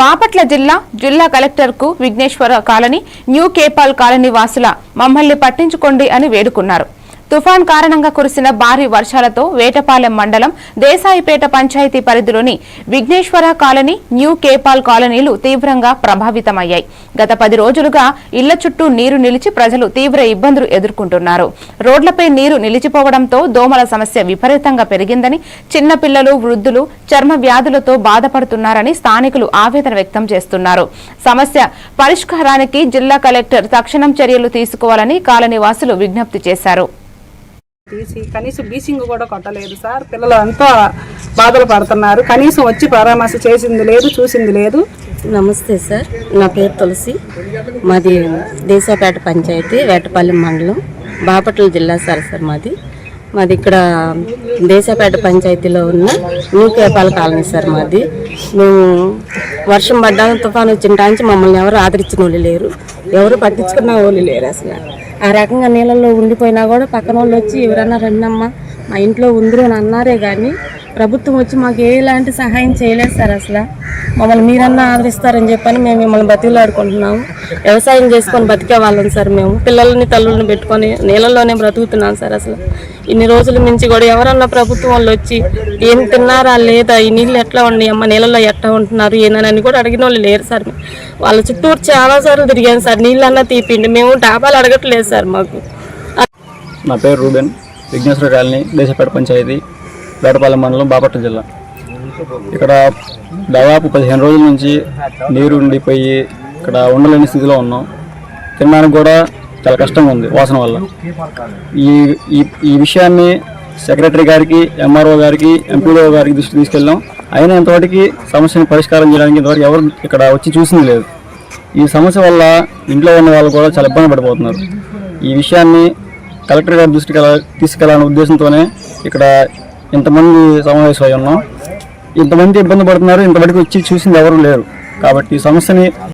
బాపట్ల జిల్లా జిల్లా కలెక్టర్కు విఘ్నేశ్వర కాలనీ న్యూ కేపాల్ కాలనీ వాసుల మమ్మల్ని పట్టించుకోండి అని వేడుకున్నారు. తుఫాన్ కారణంగా కురిసిన భారీ వర్షాలతో వేటపాలెం మండలం దేశాయిపేట పంచాయతీ పరిధిలోని విఘ్నేశ్వర కాలనీ న్యూ కేపాల్ కాలనీలు తీవ్రంగా ప్రభావితమయ్యాయి. గత పది రోజులుగా ఇళ్ళ చుట్టూ నీరు నిలిచి ప్రజలు తీవ్ర ఇబ్బందులు ఎదుర్కొంటున్నారు. రోడ్లపై నీరు నిలిచిపోవడంతో దోమల సమస్య విపరీతంగా పెరిగిందని చిన్నపిల్లలు వృద్ధులు చర్మ వ్యాధులతో బాధపడుతున్నారని స్థానికులు ఆవేదన వ్యక్తం చేస్తున్నారు. సమస్య పరిష్కారానికి జిల్లా కలెక్టర్ తక్షణం చర్యలు తీసుకోవాలని కాలనీవాసులు విజ్ఞప్తి చేశారు. తీసి కనీసం బీసింగ్ కూడా కొట్టలేదు సార్. పిల్లలు అంతా బాధలు పడుతున్నారు. కనీసం వచ్చి పరామర్శ చేసింది లేదు చూసింది లేదు. నమస్తే సార్. నా పేరు తులసి. మాది దేశాపేట పంచాయతీ వేటపల్లి మండలం బాపట్ల జిల్లా సార్ సార్ మాది. మాది ఇక్కడ దేశాపేట పంచాయతీలో ఉన్న నూకేపాల కాలనీ సార్ మాది. మేము వర్షం పడ్డాక తుఫాను వచ్చిన టాంచి మమ్మల్ని ఎవరు ఆదరించిన వాళ్ళు లేరు. ఎవరు పట్టించుకున్న వాళ్ళు లేరు అసలు. ఆ రకంగా నీళ్ళల్లో ఉండిపోయినా కూడా పక్కన వాళ్ళు వచ్చి ఎవరన్నా రండమ్మా మా ఇంట్లో ఉందిరు అని అన్నారే కానీ ప్రభుత్వం వచ్చి మాకు ఎలాంటి సహాయం చేయలేదు సార్ అసలు. మమ్మల్ని మీరన్నా ఆదరిస్తారని చెప్పని మేము మిమ్మల్ని బతిలాడుకుంటున్నాము. వ్యవసాయం చేసుకొని బతికే వాళ్ళం సార్ మేము. పిల్లల్ని తల్లుల్ని పెట్టుకొని నీళ్ళల్లోనే బ్రతుకుతున్నాం సార్ అసలు. ఇన్ని రోజుల నుంచి కూడా ఎవరన్నా ప్రభుత్వం వాళ్ళు వచ్చి ఏం తిన్నారా లేదా ఈ నీళ్ళు ఎట్లా ఉన్నాయి అమ్మ నీళ్ళలో ఎట్లా ఉంటున్నారు ఏనని కూడా అడిగిన వాళ్ళు లేరు సార్. వాళ్ళ చుట్టూరు చాలా సార్లు తిరిగాను సార్. నీళ్ళన్నా తీపిండి మేము డాబాలు అడగట్లేదు సార్ మాకు. నా పేరు రూబెన్. విఘ్నేశ్వర కాలనీ దేశపేట పంచాయతీ. వేటపాలెం మండలం బాపట్ల జిల్లా. ఇక్కడ దాదాపు పదిహేను రోజుల నుంచి నీరు ఉండిపోయి ఇక్కడ ఉండలేని స్థితిలో ఉన్నాం. తినడానికి కూడా చాలా కష్టంగా ఉంది వాసన వల్ల. ఈ ఈ ఈ విషయాన్ని సెక్రటరీ గారికి ఎంఆర్ఓ గారికి ఎంపీడీఓ గారికి దృష్టి తీసుకెళ్ళాం అయినా ఇంతవరకు సమస్యను పరిష్కారం చేయడానికి ఇంతవరకు ఎవరు ఇక్కడ వచ్చి చూసింది లేదు. ఈ సమస్య వల్ల ఇంట్లో ఉన్న వాళ్ళు కూడా చాలా ఇబ్బంది పడిపోతున్నారు. ఈ విషయాన్ని కలెక్టర్ గారి దృష్టికి తీసుకెళ్ళాలనే ఉద్దేశంతోనే ఇక్కడ ఇంతమంది సమావేశమై ఉన్నాం. ఇంతమంది ఇబ్బంది పడుతున్నారు. ఇంతవరకు వచ్చి చూసింది ఎవరు లేరు. కాబట్టి ఈ సమస్యని